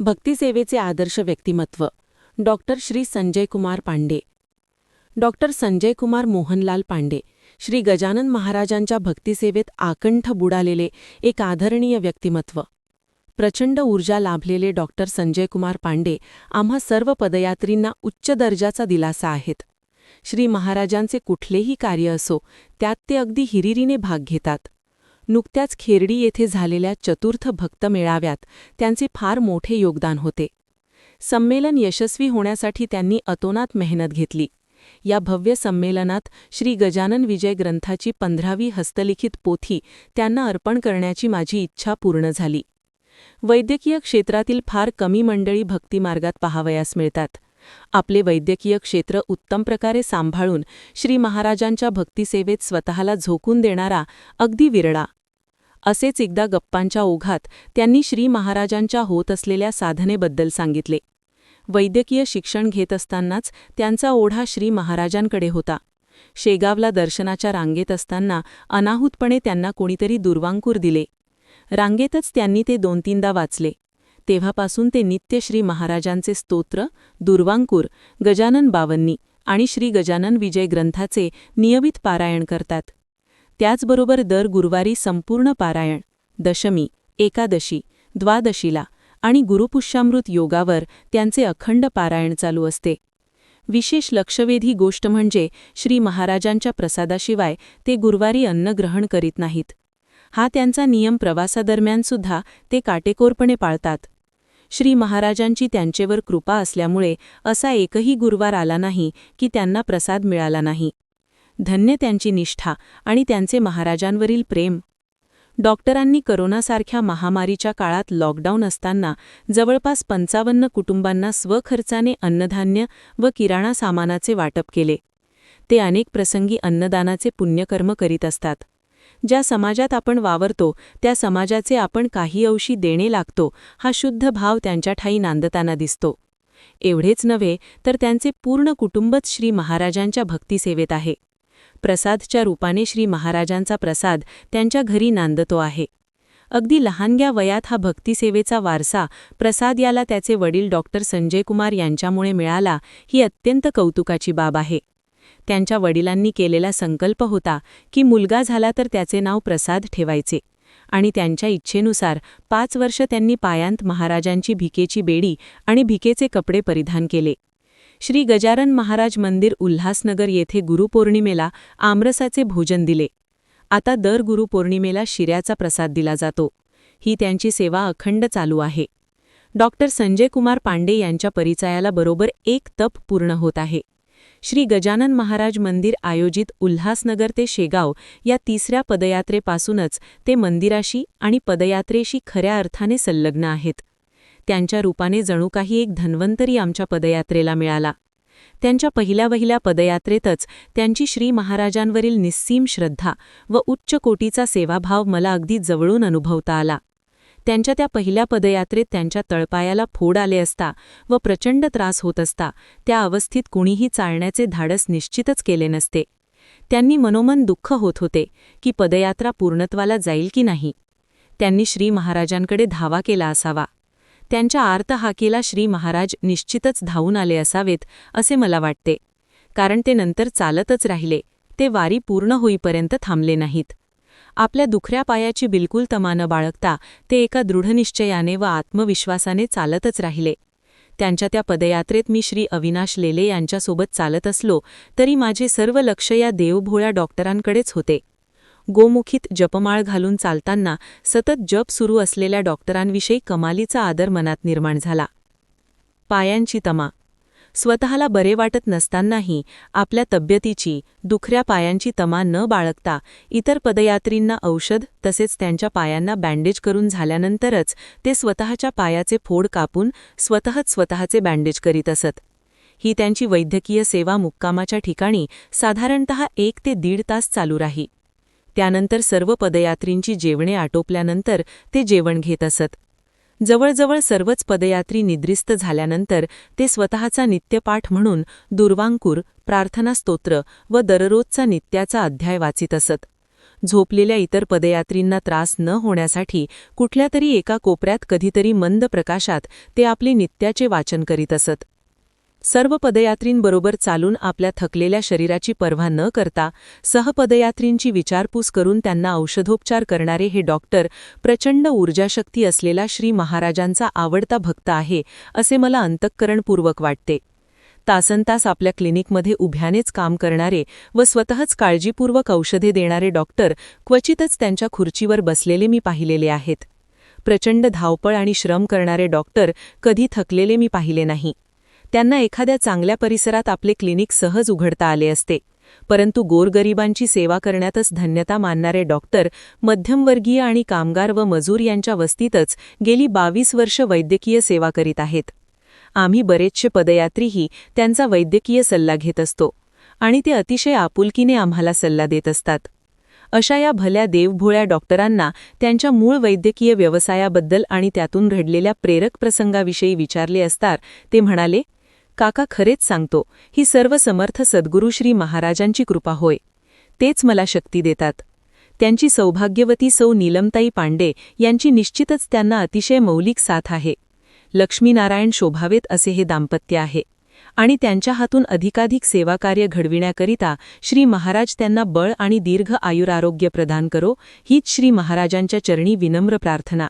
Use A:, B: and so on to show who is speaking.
A: भक्तिसेवेचे आदर्श व्यक्तिमत्व. Doctor Shri Sanjay Kumar Pande. Doctor Sanjay Kumar Mohanlal Pande Shri Gajanan महाराजांच्या भक्तिसेवेत आकंठ बुडालेले एक आदरणीय व्यक्तिमत्व. प्रचंड ऊर्जा लाभलेले डॉक्टर संजय कुमार पांडे आम्हा सर्व पदयात्रींना उच्च दर्जाचा दिलासा आहेत. श्री महाराजांचे कुठलेही कार्य असो त्यात ते अगदी हिरिरीने भाग घेतात. नुकत्याच खेरडी येथे झालेल्या चतुर्थ भक्त मेळाव्यात त्यांचे फार मोठे योगदान होते. संमेलन यशस्वी होण्यासाठी त्यांनी अतोनात मेहनत घेतली. या भव्य संमेलनात श्री गजानन विजय ग्रंथाची पंधरावी हस्तलिखित पोथी त्यांना अर्पण करण्याची माझी इच्छा पूर्ण झाली. वैद्यकीय क्षेत्रातील फार कमी मंडळी भक्तिमार्गात पाहावयास मिळतात. आपले वैद्यकीय क्षेत्र उत्तम प्रकारे सांभाळून श्री महाराजांच्या भक्तिसेवेत स्वतःला झोकून देणारा अगदी विरळा असेच एकदा गप्पांच्या ओघात त्यांनी श्री महाराजांच्या होत असलेल्या साधनेबद्दल सांगितले. वैद्यकीय शिक्षण घेत असतानाच त्यांचा ओढा श्री महाराजांकडे होता. शेगावला दर्शनाच्या रांगेत असताना अनाहूतपणे त्यांना कोणीतरी दुर्वांकूर दिले. रांगेतच त्यांनी ते दोन तीनदा वाचले. तेव्हापासून ते नित्य श्री महाराजांचे स्तोत्र दुर्वांकूर गजानन बावन्नी आणि श्री गजानन विजय ग्रंथाचे नियमित पारायण करतात. त्याचबरोबर दर गुरुवारी संपूर्ण पारायण दशमी एकादशी द्वादशीला आणि गुरुपुष्यामृत योगावर त्यांचे अखंड पारायण चालू असते. विशेष लक्षवेधी गोष्ट म्हणजे श्री महाराजांच्या प्रसादाशिवाय ते गुरुवारी अन्न ग्रहण करीत नाहीत. हा त्यांचा नियम प्रवासादरम्यानसुद्धा ते काटेकोरपणे पाळतात. श्री महाराजांची त्यांचेवर कृपा असल्यामुळे असा एकही गुरुवार आला नाही की त्यांना प्रसाद मिळाला नाही. धन्य त्यांची निष्ठा आणि त्यांचे महाराजांवरील प्रेम. डॉक्टरांनी करोनासारख्या महामारीच्या काळात लॉकडाऊन असताना जवळपास पंचावन्न कुटुंबांना स्वखर्चाने अन्नधान्य व किराणा सामानाचे वाटप केले. ते अनेक प्रसंगी अन्नदानाचे पुण्यकर्म करीत असतात. ज्या समाजात आपण वावरतो त्या समाजाचे आपण काही अंशी देणे लागतो हा शुद्ध भाव त्यांच्या ठाई नांदताना दिसतो. एवढेच नव्हे तर त्यांचे पूर्ण कुटुंबच श्री महाराजांच्या भक्तिसेवेत आहे. प्रसादच्या रूपाने श्री महाराजांचा प्रसाद त्यांच्या घरी नांदतो आहे. अगदी लहानग्या वयात हा भक्तिसेवेचा वारसा प्रसाद याला त्याचे वडील डॉक्टर संजय कुमार यांच्यामुळे मिळाला ही अत्यंत कौतुकाची बाब आहे. त्यांच्या वडिलांनी केलेला संकल्प होता की मुलगा झाला तर त्याचे नाव प्रसाद ठेवायचे आणि त्यांच्या इच्छेनुसार पाच वर्ष त्यांनी पायांत महाराजांची भिकेची बेडी आणि भिकेचे कपडे परिधान केले. श्री गजानन महाराज मंदिर उल्हासनगर येथे गुरुपौर्णिमेला आमरसाचे भोजन दिले. आता दर गुरुपौर्णिमेला शिऱ्याचा प्रसाद दिला जातो. ही त्यांची सेवा अखंड चालू आहे. डॉक्टर संजय कुमार पांडे यांच्या परिचयाला बरोबर एक तप पूर्ण होत आहे. श्री गजानन महाराज मंदिर आयोजित उल्हासनगर ते शेगाव या तिसऱ्या पदयात्रेपासूनच ते मंदिराशी आणि पदयात्रेशी खऱ्या अर्थाने संलग्न आहेत. त्यांच्या रूपाने जणू काही एक धन्वंतरी आमच्या पदयात्रेला मिळाला. त्यांच्या पहिल्या वहिल्या पदयात्रेतच त्यांची श्री महाराजांवरील निस्सीम श्रद्धा व उच्च कोटीचा सेवाभाव मला अगदी जवळून अनुभवता आला. त्यांच्या त्या पहिल्या पदयात्रेत त्यांच्या तळपायाला फोड आले असता व प्रचंड त्रास होत असता त्या अवस्थेत कुणीही चालण्याचे धाडस निश्चितच केले नसते. त्यांनी मनोमन दुःख होत होते की पदयात्रा पूर्णत्वाला जाईल की नाही. त्यांनी श्री महाराजांकडे धावा केला असावा. त्यांच्या आर्तहाकीला श्री महाराज निश्चितच धावून आले असावेत असे मला वाटते. कारण ते नंतर चालतच राहिले ते वारी पूर्ण होईपर्यंत थांबले नाहीत. आपल्या दुखऱ्या पायाची बिलकुल तमा न बाळगता ते एका दृढनिश्चयाने व आत्मविश्वासाने चालतच राहिले. त्यांच्या त्या पदयात्रेत मी श्री अविनाश लेले यांच्यासोबत चालत असलो तरी माझे सर्व लक्ष या देवभोळ्या डॉक्टरांकडेच होते. गोमुखीत जपमाळ घालून चालताना सतत जप सुरू असलेल्या डॉक्टरांविषयी कमालीचा आदर मनात निर्माण झाला. पायांची तमा. स्वतःला बरे वाटत नसतानाही आपल्या तब्येतीची दुखऱ्या पायांची तमा न बाळगता इतर पदयात्रींना औषध तसेच त्यांच्या पायांना बँडेज करून झाल्यानंतरच ते स्वतःच्या पायाचे फोड कापून स्वतःच स्वतःचे बँडेज करीत असत. ही त्यांची वैद्यकीय सेवा मुक्कामाच्या ठिकाणी साधारणत एक ते दीड तास चालू राही. त्यानंतर सर्व पदयात्रींची जेवणे आटोपल्यानंतर ते जेवण घेत असत. जवळजवळ सर्वच पदयात्री निद्रिस्त झाल्यानंतर ते स्वतःचा नित्यपाठ म्हणून दुर्वांकूर प्रार्थनास्तोत्र व दररोजचा नित्याचा अध्याय वाचित असत. झोपलेल्या इतर पदयात्रींना त्रास न होण्यासाठी कुठल्या तरी एका कोपऱ्यात कधीतरी मंद प्रकाशात ते आपले नित्याचे वाचन करीत असत. सर्व पदयात्रींबरोबर चालून आपल्या थकलेल्या शरीराची पर्वा न करता सहपदयात्रींची विचारपूस करून त्यांना औषधोपचार करणारे हे डॉक्टर प्रचंड ऊर्जाशक्ती असलेला श्री महाराजांचा आवडता भक्त आहे असे मला अंतःकरणपूर्वक वाटते. तासनतास आपल्या क्लिनिकमध्ये उभ्यानेच काम करणारे व स्वतःच काळजीपूर्वक औषधे देणारे डॉक्टर क्वचितच त्यांच्या खुर्चीवर बसलेले मी पाहिलेले आहेत. प्रचंड धावपळ आणि श्रम करणारे डॉक्टर कधी थकलेले मी पाहिले नाही. त्यांना एखाद्या चांगल्या परिसरात आपले क्लिनिक सहज उघडता आले असते. परंतु गोरगरिबांची सेवा करण्यातच धन्यता मानणारे डॉक्टर मध्यमवर्गीय आणि कामगार व मजूर यांच्या वस्तीतच गेली बावीस वर्ष वैद्यकीय सेवा करीत आहेत. आम्ही बरेचसे पदयात्रीही त्यांचा वैद्यकीय सल्ला घेत असतो आणि ते अतिशय आपुलकीने आम्हाला सल्ला देत असतात. अशा या भल्या देवभोळ्या डॉक्टरांना त्यांच्या मूळ वैद्यकीय व्यवसायाबद्दल आणि त्यातून घडलेल्या प्रेरक प्रसंगाविषयी विचारले असता ते म्हणाले काका खरेच सांगतो ही सर्व समर्थ सद्गुरू श्री महाराजांची कृपा होय. तेच मला शक्ती देतात. त्यांची सौभाग्यवती सौ नीलमताई पांडे यांची निश्चितच त्यांना अतिशय मौलिक साथ आहे. लक्ष्मीनारायण शोभावेत असे हे दाम्पत्य आहे. आणि त्यांच्या हातून अधिकाधिक सेवाकार्य घडविण्याकरिता श्री महाराज त्यांना बळ आणि दीर्घ आयुरारोग्य प्रदान करो हीच श्री महाराजांच्या चरणी विनम्र प्रार्थना.